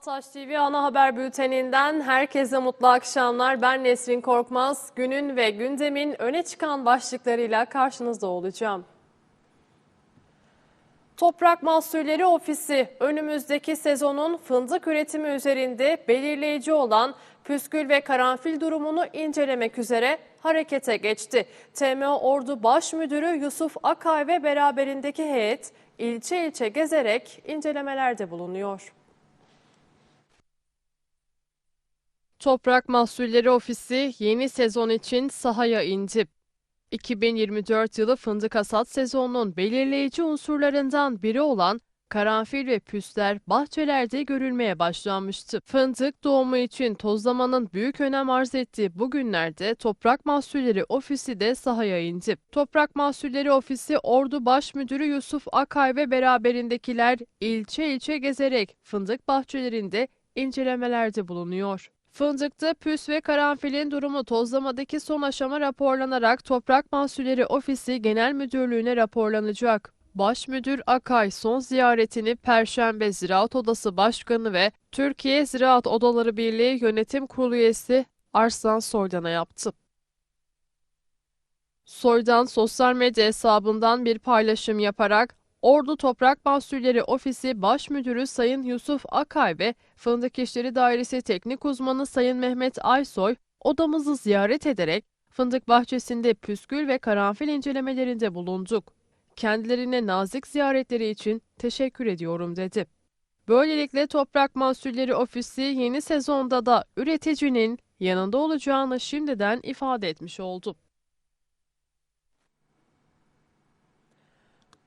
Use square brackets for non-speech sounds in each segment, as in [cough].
Altaş TV ana haber bülteninden herkese mutlu akşamlar. Ben Nesrin Korkmaz. Günün ve gündemin öne çıkan başlıklarıyla karşınızda olacağım. Toprak Mahsulleri Ofisi önümüzdeki sezonun fındık üretimi üzerinde belirleyici olan püskül ve karanfil durumunu incelemek üzere harekete geçti. TMO Ordu Baş Müdürü Yusuf Akay ve beraberindeki heyet ilçe ilçe gezerek incelemelerde bulunuyor. Toprak Mahsulleri Ofisi yeni sezon için sahaya indi. 2024 yılı fındık hasat sezonunun belirleyici unsurlarından biri olan karanfil ve püsler bahçelerde görülmeye başlanmıştı. Fındık doğumu için tozlamanın büyük önem arz ettiği bu günlerde Toprak Mahsulleri Ofisi de sahaya indi. Toprak Mahsulleri Ofisi Ordu Baş Müdürü Yusuf Akay ve beraberindekiler ilçe ilçe gezerek fındık bahçelerinde incelemelerde bulunuyor. Fındıkta püs ve karanfilin durumu tozlamadaki son aşama raporlanarak Toprak Mahsulleri Ofisi Genel Müdürlüğü'ne raporlanacak. Başmüdür Akay son ziyaretini Perşembe Ziraat Odası Başkanı ve Türkiye Ziraat Odaları Birliği Yönetim Kurulu üyesi Arslan Soydan'a yaptı. Soydan sosyal medya hesabından bir paylaşım yaparak Ordu Toprak Mahsulleri Ofisi Baş Müdürü Sayın Yusuf Akay ve Fındık İşleri Dairesi Teknik Uzmanı Sayın Mehmet Aysoy odamızı ziyaret ederek fındık bahçesinde püskül ve karanfil incelemelerinde bulunduk. Kendilerine nazik ziyaretleri için teşekkür ediyorum dedi. Böylelikle Toprak Mahsulleri Ofisi yeni sezonda da üreticinin yanında olacağını şimdiden ifade etmiş oldu.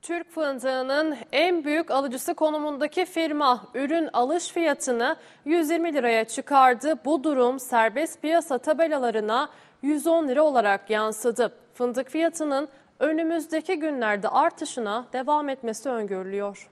Türk fındığının en büyük alıcısı konumundaki firma ürün alış fiyatını 120 liraya çıkardı. Bu durum serbest piyasa tabelalarına 110 lira olarak yansıdı. Fındık fiyatının önümüzdeki günlerde artışına devam etmesi öngörülüyor.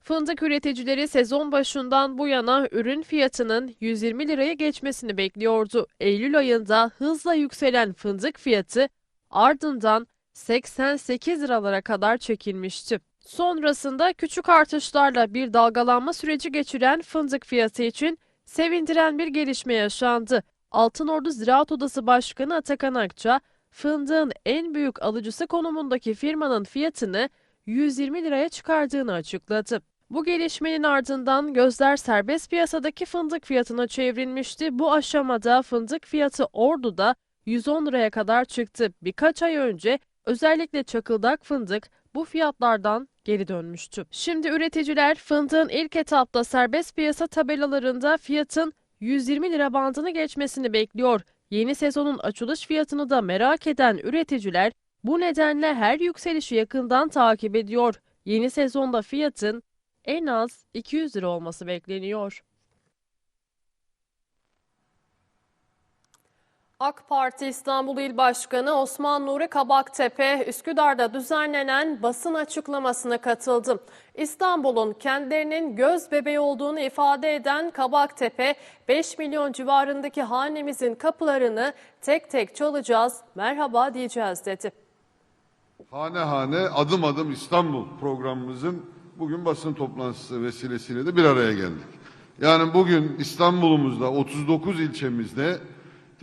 Fındık üreticileri sezon başından bu yana ürün fiyatının 120 liraya geçmesini bekliyordu. Eylül ayında hızla yükselen fındık fiyatı ardından 88 liralara kadar çekilmişti. Sonrasında küçük artışlarla bir dalgalanma süreci geçiren fındık fiyatı için sevindiren bir gelişme yaşandı. Altınordu Ziraat Odası Başkanı Atakan Akça, fındığın en büyük alıcısı konumundaki firmanın fiyatını 120 liraya çıkardığını açıkladı. Bu gelişmenin ardından gözler serbest piyasadaki fındık fiyatına çevrilmişti. Bu aşamada fındık fiyatı Ordu'da 110 liraya kadar çıktı. Birkaç ay önce özellikle çakıldak fındık bu fiyatlardan geri dönmüştü. Şimdi üreticiler fındığın ilk etapta serbest piyasa tabelalarında fiyatın 120 lira bandını geçmesini bekliyor. Yeni sezonun açılış fiyatını da merak eden üreticiler bu nedenle her yükselişi yakından takip ediyor. Yeni sezonda fiyatın en az 200 lira olması bekleniyor. AK Parti İstanbul İl Başkanı Osman Nuri Kabaktepe, Üsküdar'da düzenlenen basın açıklamasına katıldı. İstanbul'un kendilerinin göz bebeği olduğunu ifade eden Kabaktepe, 5 milyon civarındaki hanemizin kapılarını tek tek çalacağız, merhaba diyeceğiz dedi. Hane hane adım adım İstanbul programımızın bugün basın toplantısı vesilesiyle de bir araya geldik. Yani bugün İstanbul'umuzda 39 ilçemizde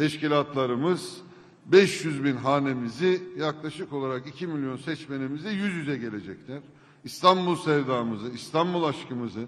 teşkilatlarımız 500 bin hanemizi yaklaşık olarak 2 milyon seçmenimizle yüz yüze gelecekler. İstanbul sevdamızı, İstanbul aşkımızı,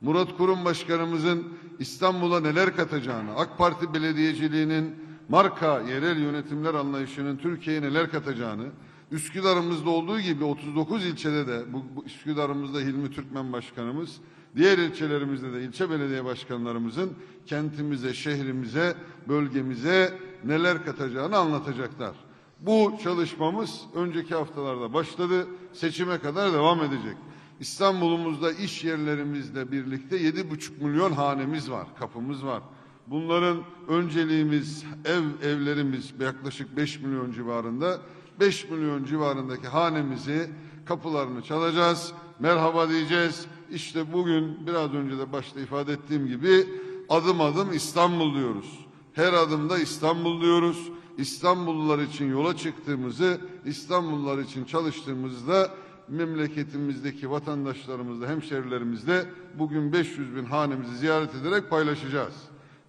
Murat Kurum Başkanımızın İstanbul'a neler katacağını, AK Parti belediyeciliğinin marka yerel yönetimler anlayışının Türkiye'ye neler katacağını, Üsküdar'ımızda olduğu gibi 39 ilçede de bu, bu Üsküdar'ımızda Hilmi Türkmen Başkanımız, diğer ilçelerimizde de ilçe belediye başkanlarımızın kentimize, şehrimize, bölgemize neler katacağını anlatacaklar. Bu çalışmamız önceki haftalarda başladı, seçime kadar devam edecek. İstanbul'umuzda iş yerlerimizle birlikte 7,5 milyon hanemiz var, kapımız var. Bunların önceliğimiz ev evlerimiz yaklaşık 5 milyon civarında. 5 milyon civarındaki hanemizi kapılarını çalacağız. Merhaba diyeceğiz. İşte bugün biraz önce de başta ifade ettiğim gibi adım adım İstanbul diyoruz. Her adımda İstanbul diyoruz. İstanbullular için yola çıktığımızı, İstanbullular için çalıştığımızı da memleketimizdeki vatandaşlarımızla, hemşerilerimizle bugün 500 bin hanemizi ziyaret ederek paylaşacağız.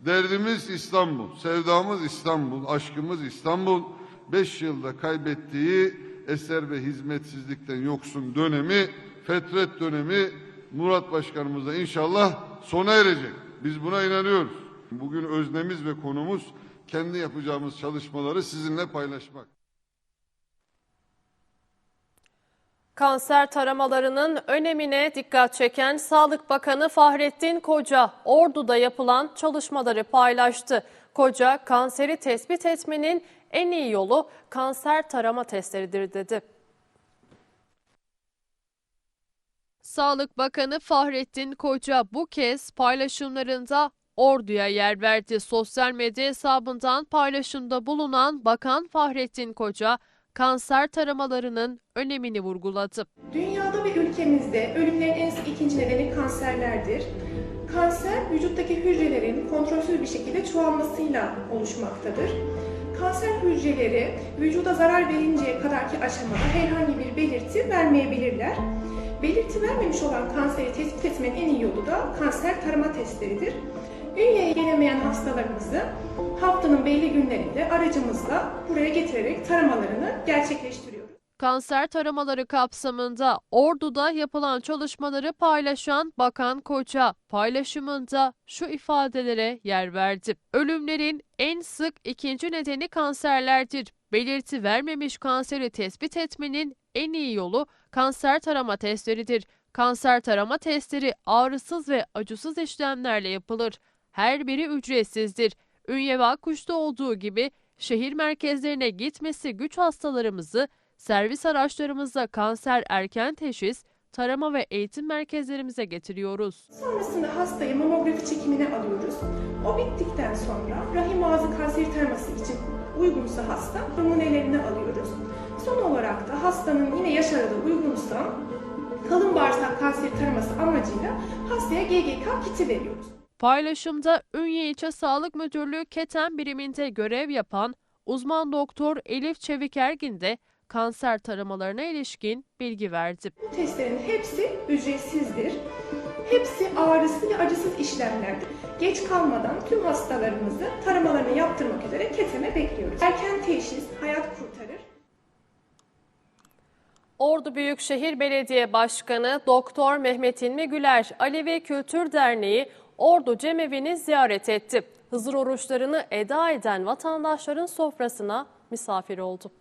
Derdimiz İstanbul, sevdamız İstanbul, aşkımız İstanbul. 5 yılda kaybettiği eser ve hizmetsizlikten yoksun dönemi, fetret dönemi Murat Başkanımızla inşallah sona erecek. Biz buna inanıyoruz. Bugün öznemiz ve konumuz kendi yapacağımız çalışmaları sizinle paylaşmak. Kanser taramalarının önemine dikkat çeken Sağlık Bakanı Fahrettin Koca, Ordu'da yapılan çalışmaları paylaştı. Koca, kanseri tespit etmenin en iyi yolu kanser tarama testleridir dedi. Sağlık Bakanı Fahrettin Koca bu kez paylaşımlarında Ordu'ya yer verdi. Sosyal medya hesabından paylaşımda bulunan Bakan Fahrettin Koca, kanser taramalarının önemini vurguladı. Dünyada ve ülkemizde ölümlerin en sık ikinci nedeni kanserlerdir. Kanser vücuttaki hücrelerin kontrolsüz bir şekilde çoğalmasıyla oluşmaktadır. Kanser hücreleri vücuda zarar verinceye kadarki aşamada herhangi bir belirti vermeyebilirler. Belirti vermemiş olan kanseri tespit etmenin en iyi yolu da kanser tarama testleridir. Ünyeye gelemeyen hastalarımızı haftanın belli günlerinde aracımızla buraya getirerek taramalarını gerçekleştiriyoruz. Kanser taramaları kapsamında Ordu'da yapılan çalışmaları paylaşan Bakan Koca paylaşımında şu ifadelere yer verdi. Ölümlerin en sık ikinci nedeni kanserlerdir. Belirti vermemiş kanseri tespit etmenin en iyi yolu kanser tarama testleridir. Kanser tarama testleri ağrısız ve acısız işlemlerle yapılır. Her biri ücretsizdir. Ünye ve olduğu gibi şehir merkezlerine gitmesi güç hastalarımızı servis araçlarımızla kanser erken teşhis, tarama ve eğitim merkezlerimize getiriyoruz. Sonrasında hastayı mamografi çekimine alıyoruz. O bittikten sonra rahim ağzı kanseri taraması için uygunsa hasta numunelerini alıyoruz. Son olarak da hastanın yine yaş aralığı uygunsa kalın bağırsak kanseri taraması amacıyla hastaya GGK kiti veriyoruz. Paylaşımda Ünye İlçe Sağlık Müdürlüğü Keten biriminde görev yapan uzman doktor Elif Çevik Ergin de kanser taramalarına ilişkin bilgi verdi. Bu testlerin hepsi ücretsizdir. Hepsi ağrısız ve acısız işlemlerdir. Geç kalmadan tüm hastalarımızı taramalarını yaptırmak üzere Ordu Büyükşehir Belediye Başkanı Doktor Mehmet İlmi Güler, Alevi Kültür Derneği Ordu Cemevi'ni ziyaret etti. Hızır oruçlarını eda eden vatandaşların sofrasına misafir oldu.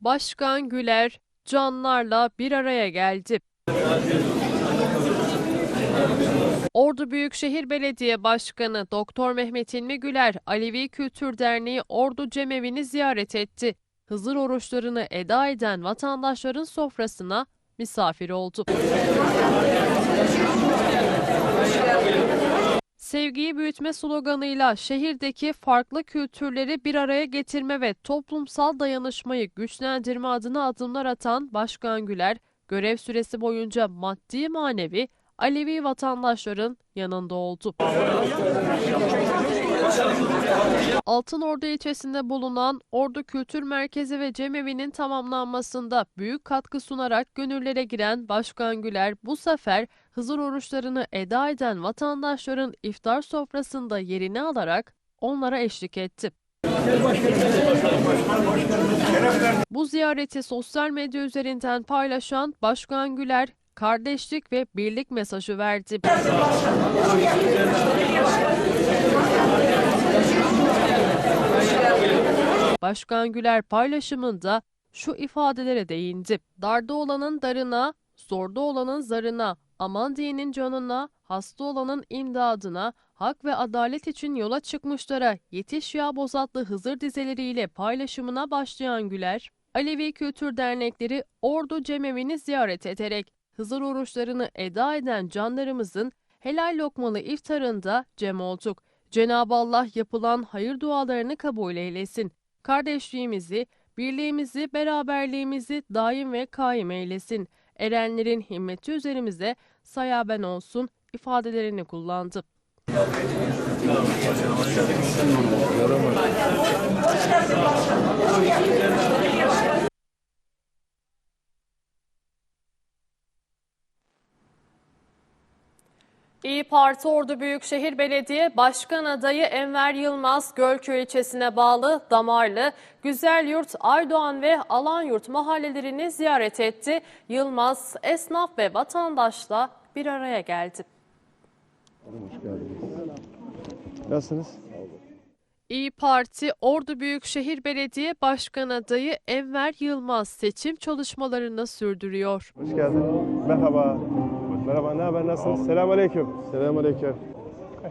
Başkan Güler canlarla bir araya geldi. Ordu Büyükşehir Belediye Başkanı Doktor Mehmet İlmi Güler, Alevi Kültür Derneği Ordu Cemevi'ni ziyaret etti. Hızır oruçlarını eda eden vatandaşların sofrasına misafir oldu. Sevgiyi büyütme sloganıyla şehirdeki farklı kültürleri bir araya getirme ve toplumsal dayanışmayı güçlendirme adına adımlar atan Başkan Güler, görev süresi boyunca maddi manevi Alevi vatandaşların yanında oldu. Altınordu ilçesinde bulunan Ordu Kültür Merkezi ve Cemevi'nin tamamlanmasında büyük katkı sunarak gönüllere giren Başkan Güler bu sefer Hızır oruçlarını eda eden vatandaşların iftar sofrasında yerini alarak onlara eşlik etti. Bu ziyareti sosyal medya üzerinden paylaşan Başkan Güler, kardeşlik ve birlik mesajı verdi. Başkan Güler paylaşımında şu ifadelere değindi. Darda olanın darına, zorda olanın zarına, aman diyenin canına, hasta olanın imdadına, hak ve adalet için yola çıkmışlara yetiş ya bozatlı Hızır dizeleriyle paylaşımına başlayan Güler, Alevi Kültür Dernekleri Ordu Cemevi'ni ziyaret ederek Hızır oruçlarını eda eden canlarımızın helal lokmalı iftarında cem olduk. Cenab-ı Allah yapılan hayır dualarını kabul eylesin. Kardeşliğimizi, birliğimizi, beraberliğimizi daim ve kaim eylesin. Erenlerin himmeti üzerimize sayaben olsun ifadelerini kullandı. İyi Parti Ordu Büyükşehir Belediye Başkan Adayı Enver Yılmaz, Gölköy ilçesine bağlı Damarlı, Güzelyurt, Aydoğan ve Alanyurt mahallelerini ziyaret etti. Yılmaz, esnaf ve vatandaşla bir araya geldi. Nasılsınız? İyi Parti Ordu Büyükşehir Belediye Başkan Adayı Enver Yılmaz seçim çalışmalarını sürdürüyor. Hoş geldin. Merhaba. Merhaba, ne haber? Nasılsınız? Selamun Aleyküm. Selamun Aleyküm.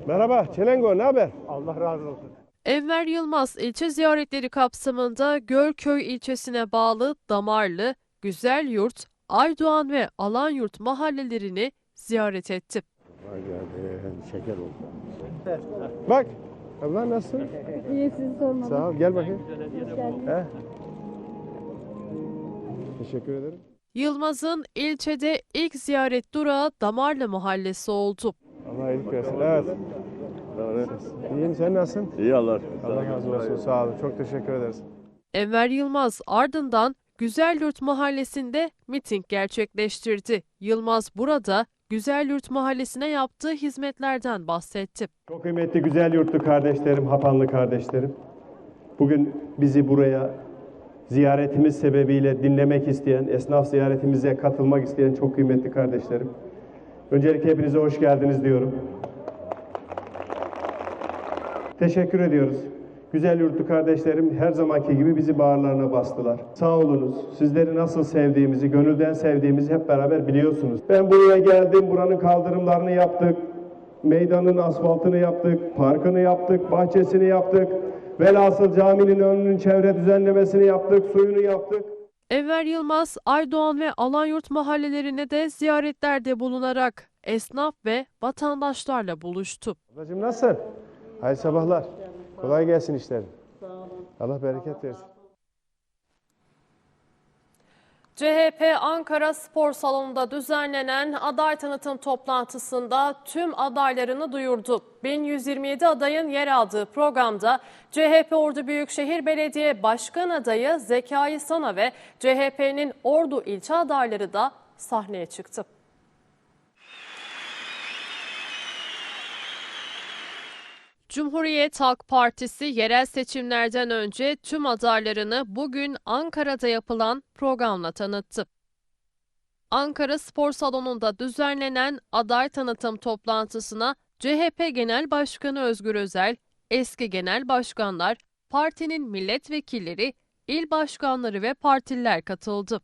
Merhaba, Çelengo, ne haber? Allah razı olsun. Enver Yılmaz ilçe ziyaretleri kapsamında Gölköy ilçesine bağlı Damarlı, Güzelyurt, Aydoğan ve Alanyurt mahallelerini ziyaret etti. Vay geldin, şeker oldu. Bak, abla nasılsın? [laughs] İyi sizi sormalı. Sağ ol, gel bakayım. Hoş geldiniz. He? Teşekkür ederim. Yılmaz'ın ilçede ilk ziyaret durağı Damarlı mahallesi oldu. Allah iyilik versin. Evet. İyiyim, sen nasılsın? İyi Allah. Allah razı olsun, sağ olun. Çok teşekkür ederiz. Enver Yılmaz ardından Güzelyurt mahallesinde miting gerçekleştirdi. Yılmaz burada Güzelyurt mahallesine yaptığı hizmetlerden bahsetti. Çok kıymetli güzel yurtlu kardeşlerim, Hapanlı kardeşlerim. Bugün bizi buraya ziyaretimiz sebebiyle dinlemek isteyen, esnaf ziyaretimize katılmak isteyen çok kıymetli kardeşlerim. Öncelikle hepinize hoş geldiniz diyorum. Teşekkür ediyoruz. Güzel yurtlu kardeşlerim her zamanki gibi bizi bağırlarına bastılar. Sağ olunuz. Sizleri nasıl sevdiğimizi, gönülden sevdiğimizi hep beraber biliyorsunuz. Ben buraya geldim, buranın kaldırımlarını yaptık. Meydanın asfaltını yaptık, parkını yaptık, bahçesini yaptık. Velhasıl caminin önünün çevre düzenlemesini yaptık, suyunu yaptık. Enver Yılmaz, Aydoğan ve Alanyurt mahallelerine de ziyaretlerde bulunarak esnaf ve vatandaşlarla buluştu. Ablacığım nasıl? Hayırlı sabahlar. Kolay gelsin işlerin. Allah bereket versin. CHP Ankara Spor Salonu'nda düzenlenen aday tanıtım toplantısında tüm adaylarını duyurdu. 1127 adayın yer aldığı programda CHP Ordu Büyükşehir Belediye Başkan adayı Zekai Sana ve CHP'nin Ordu ilçe adayları da sahneye çıktı. Cumhuriyet Halk Partisi yerel seçimlerden önce tüm adaylarını bugün Ankara'da yapılan programla tanıttı. Ankara Spor Salonu'nda düzenlenen aday tanıtım toplantısına CHP Genel Başkanı Özgür Özel, eski genel başkanlar, partinin milletvekilleri, il başkanları ve partililer katıldı.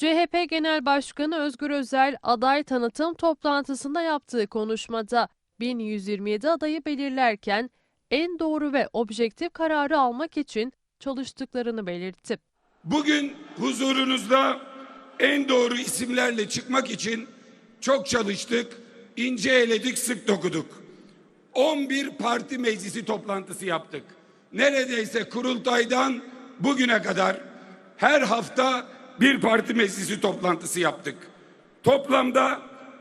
CHP Genel Başkanı Özgür Özel aday tanıtım toplantısında yaptığı konuşmada 1127 adayı belirlerken en doğru ve objektif kararı almak için çalıştıklarını belirtti. Bugün huzurunuzda en doğru isimlerle çıkmak için çok çalıştık, ince eledik, sık dokuduk. 11 parti meclisi toplantısı yaptık. Neredeyse kurultaydan bugüne kadar her hafta bir parti meclisi toplantısı yaptık. Toplamda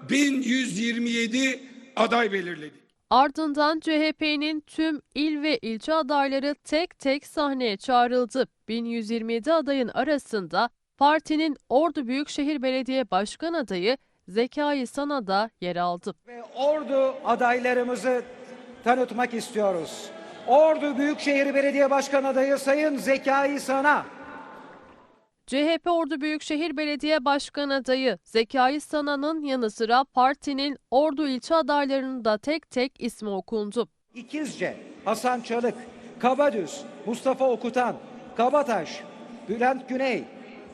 1127 aday belirledik. Ardından CHP'nin tüm il ve ilçe adayları tek tek sahneye çağrıldı. 1127 adayın arasında partinin Ordu Büyükşehir Belediye Başkan adayı Zekai Sana da yer aldı. ve Ordu adaylarımızı tanıtmak istiyoruz. Ordu Büyükşehir Belediye Başkan adayı Sayın Zekai Sana. CHP Ordu Büyükşehir Belediye Başkan adayı Zekai Sana'nın yanı sıra partinin Ordu ilçe adaylarının da tek tek ismi okundu. İkizce, Hasan Çalık, Kabadüz, Mustafa Okutan, Kabataş, Bülent Güney,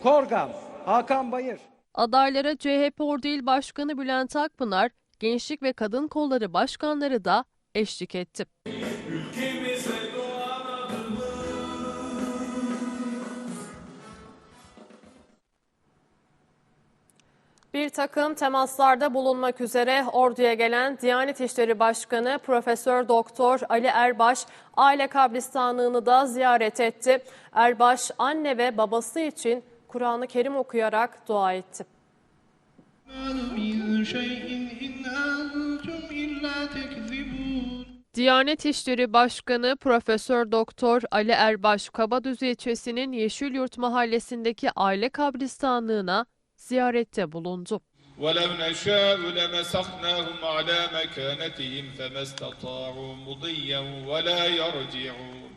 Korgam, Hakan Bayır. Adaylara CHP Ordu İl Başkanı Bülent Akpınar, Gençlik ve Kadın Kolları Başkanları da eşlik etti. Bir takım temaslarda bulunmak üzere Ordu'ya gelen Diyanet İşleri Başkanı Profesör Doktor Ali Erbaş aile kabristanlığını da ziyaret etti. Erbaş anne ve babası için Kur'an-ı Kerim okuyarak dua etti. Diyanet İşleri Başkanı Profesör Doktor Ali Erbaş Kabadüzü ilçesinin Yeşilyurt mahallesindeki aile kabristanlığına ziyarette bulundu. ولو نشاء لمسخناهم على مكانتهم فما استطاعوا مضيا ولا يرجعون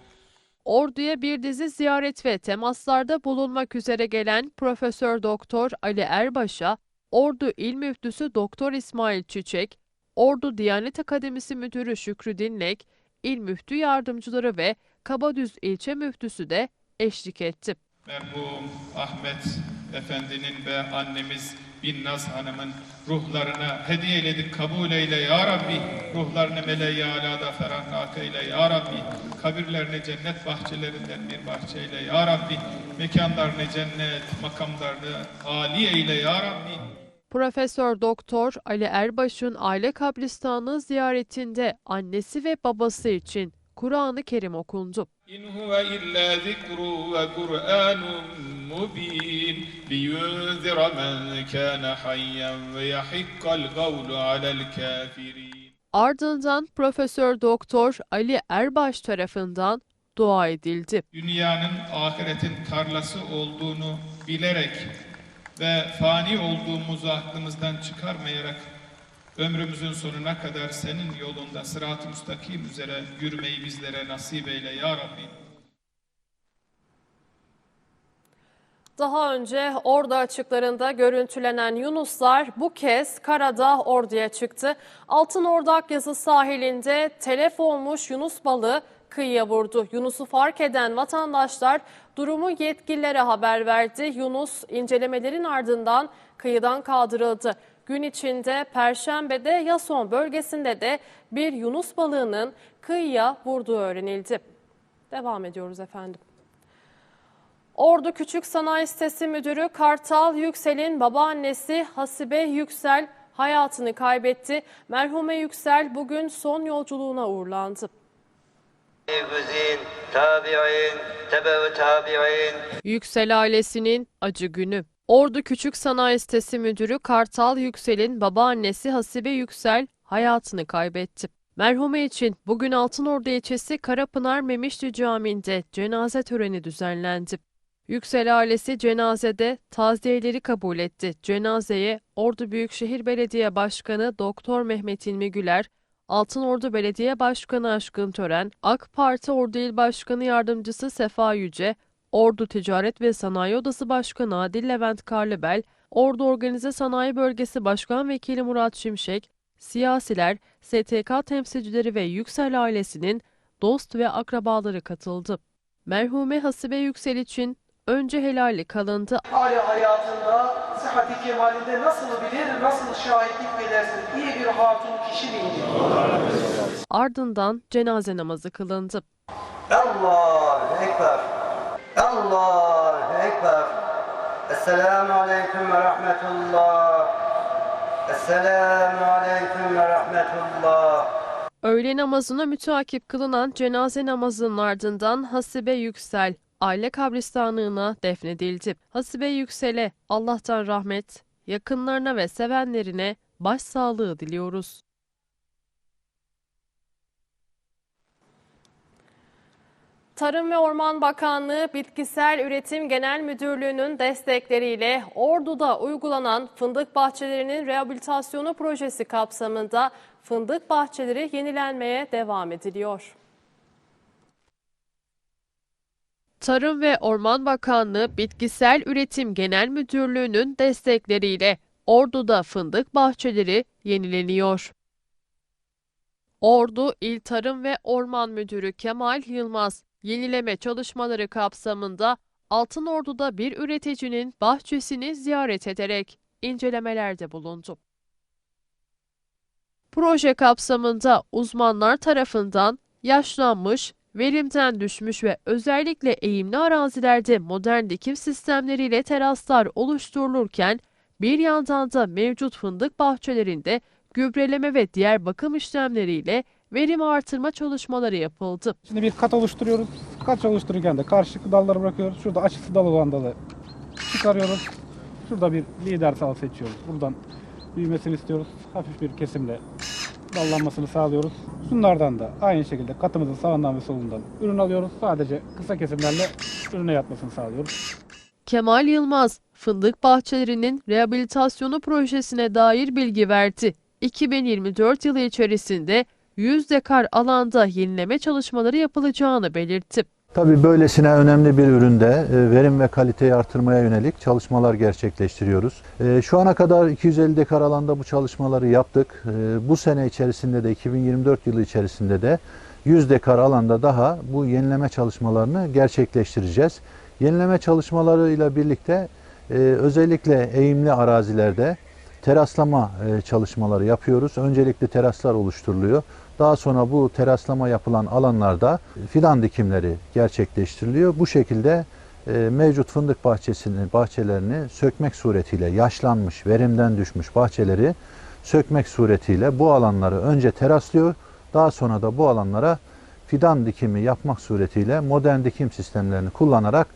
Ordu'ya bir dizi ziyaret ve temaslarda bulunmak üzere gelen Profesör Doktor Ali Erbaş'a Ordu İl Müftüsü Doktor İsmail Çiçek, Ordu Diyanet Akademisi Müdürü Şükrü Dinlek, İl Müftü Yardımcıları ve Kabadüz İlçe Müftüsü de eşlik etti. Merhum Ahmet Efendi'nin ve annemiz Binnaz Hanım'ın ruhlarına hediye eyledik. Kabul eyle ya Rabbi. Ruhlarını meleği alada ferahnak eyle ya Rabbi. Kabirlerini cennet bahçelerinden bir bahçeyle ya Rabbi. Mekanlarını cennet, makamlarını âli eyle ya Rabbi. Profesör Doktor Ali Erbaş'ın aile kabristanlığı ziyaretinde annesi ve babası için Kur'an-ı Kerim okundu. İn huve illa zikru ve Kur'anun mubin liyunzira men kana hayyen ve yahikkal kavlu. Ardından Profesör Doktor Ali Erbaş tarafından dua edildi. Dünyanın ahiretin tarlası olduğunu bilerek ve fani olduğumuzu aklımızdan çıkarmayarak ömrümüzün sonuna kadar senin yolunda sırat-ı müstakim üzere yürümeyi bizlere nasip eyle ya Rabbi. Daha önce Ordu açıklarında görüntülenen Yunuslar bu kez karada orduya çıktı. Altın Ordak yazı sahilinde telef olmuş Yunus balığı kıyıya vurdu. Yunus'u fark eden vatandaşlar durumu yetkililere haber verdi. Yunus incelemelerin ardından kıyıdan kaldırıldı. Gün içinde Perşembe'de Yason bölgesinde de bir Yunus balığının kıyıya vurduğu öğrenildi. Devam ediyoruz efendim. Ordu Küçük Sanayi Sitesi Müdürü Kartal Yüksel'in babaannesi Hasibe Yüksel hayatını kaybetti. Merhume Yüksel bugün son yolculuğuna uğurlandı. Yüksel ailesinin acı günü. Ordu Küçük Sanayi Sitesi Müdürü Kartal Yüksel'in babaannesi Hasibe Yüksel hayatını kaybetti. Merhume için bugün Altınordu ilçesi Karapınar Memişli Camii'nde cenaze töreni düzenlendi. Yüksel ailesi cenazede taziyeleri kabul etti. Cenazeye Ordu Büyükşehir Belediye Başkanı Doktor Mehmet İlmi Güler, Altınordu Belediye Başkanı Aşkın Tören, AK Parti Ordu İl Başkanı Yardımcısı Sefa Yüce, Ordu Ticaret ve Sanayi Odası Başkanı Adil Levent Karlıbel, Ordu Organize Sanayi Bölgesi Başkan Vekili Murat Şimşek, siyasiler, STK temsilcileri ve Yüksel ailesinin dost ve akrabaları katıldı. Merhume Hasibe Yüksel için önce helali kalındı. Aile hayatında sıhhati kemalinde nasıl bilir, nasıl şahitlik edersin? İyi bir hatun kişi miydi? Ardından cenaze namazı kılındı. Allahu Ekber. Allahu Ekber. Esselamu Aleyküm ve Rahmetullah. Esselamu Aleyküm ve Rahmetullah. Öğle namazına müteakip kılınan cenaze namazının ardından Hasibe Yüksel aile kabristanlığına defnedildi. Hasibe Yüksel'e Allah'tan rahmet, yakınlarına ve sevenlerine başsağlığı diliyoruz. Tarım ve Orman Bakanlığı Bitkisel Üretim Genel Müdürlüğü'nün destekleriyle Ordu'da uygulanan fındık bahçelerinin rehabilitasyonu projesi kapsamında fındık bahçeleri yenilenmeye devam ediliyor. Tarım ve Orman Bakanlığı Bitkisel Üretim Genel Müdürlüğü'nün destekleriyle Ordu'da fındık bahçeleri yenileniyor. Ordu İl Tarım ve Orman Müdürü Kemal Yılmaz, yenileme çalışmaları kapsamında Altınordu'da bir üreticinin bahçesini ziyaret ederek incelemelerde bulundu. Proje kapsamında uzmanlar tarafından yaşlanmış, verimden düşmüş ve özellikle eğimli arazilerde modern dikim sistemleriyle teraslar oluşturulurken bir yandan da mevcut fındık bahçelerinde gübreleme ve diğer bakım işlemleriyle verim artırma çalışmaları yapıldı. Şimdi bir kat oluşturuyoruz. Kat oluştururken de karşılıklı dalları bırakıyoruz. Şurada açıklı dal olan dalı çıkarıyoruz. Şurada bir lider dal seçiyoruz. Buradan Büyümesini istiyoruz. Hafif bir kesimle dallanmasını sağlıyoruz. Şunlardan da aynı şekilde katımızın sağından ve solundan ürün alıyoruz. Sadece kısa kesimlerle ürüne yatmasını sağlıyoruz. Kemal Yılmaz, fındık bahçelerinin rehabilitasyonu projesine dair bilgi verdi. 2024 yılı içerisinde 100 dekar alanda yenileme çalışmaları yapılacağını belirtti. Tabii böylesine önemli bir üründe e, verim ve kaliteyi artırmaya yönelik çalışmalar gerçekleştiriyoruz. E, Şu ana kadar 250 dekar alanda bu çalışmaları yaptık. E, Bu sene içerisinde de 2024 yılı içerisinde de 100 dekar alanda daha bu yenileme çalışmalarını gerçekleştireceğiz. Yenileme çalışmalarıyla birlikte özellikle eğimli arazilerde teraslama çalışmaları yapıyoruz. Öncelikle teraslar oluşturuluyor. Daha sonra bu teraslama yapılan alanlarda fidan dikimleri gerçekleştiriliyor. Bu şekilde e, mevcut fındık bahçesini, bahçelerini sökmek suretiyle yaşlanmış, verimden düşmüş bahçeleri sökmek suretiyle bu alanları önce teraslıyor. Daha sonra da bu alanlara fidan dikimi yapmak suretiyle modern dikim sistemlerini kullanarak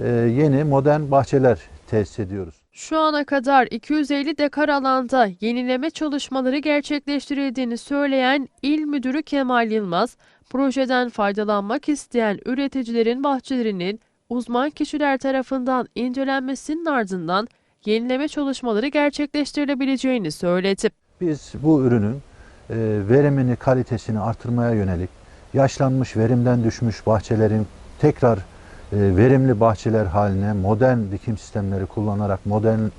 e, yeni modern bahçeler tesis ediyoruz. Şu ana kadar 250 dekar alanda yenileme çalışmaları gerçekleştirildiğini söyleyen İl Müdürü Kemal Yılmaz, projeden faydalanmak isteyen üreticilerin bahçelerinin uzman kişiler tarafından incelenmesinin ardından yenileme çalışmaları gerçekleştirilebileceğini söyledi. Biz bu ürünün e, verimini, kalitesini artırmaya yönelik yaşlanmış, verimden düşmüş bahçelerin tekrar verimli bahçeler haline modern dikim sistemleri kullanarak modern e,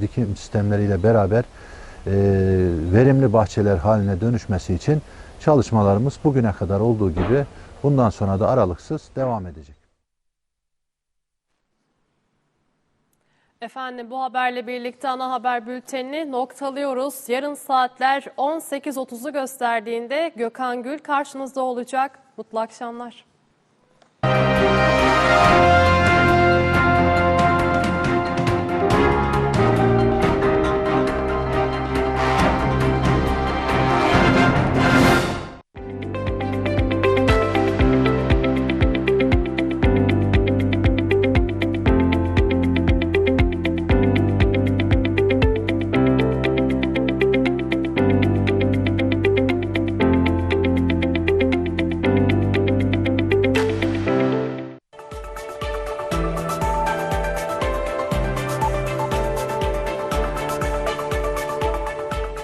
dikim sistemleriyle beraber e, verimli bahçeler haline dönüşmesi için çalışmalarımız bugüne kadar olduğu gibi bundan sonra da aralıksız devam edecek. Efendim bu haberle birlikte ana haber bültenini noktalıyoruz. Yarın saatler 18.30'u gösterdiğinde Gökhan Gül karşınızda olacak. Mutlu akşamlar.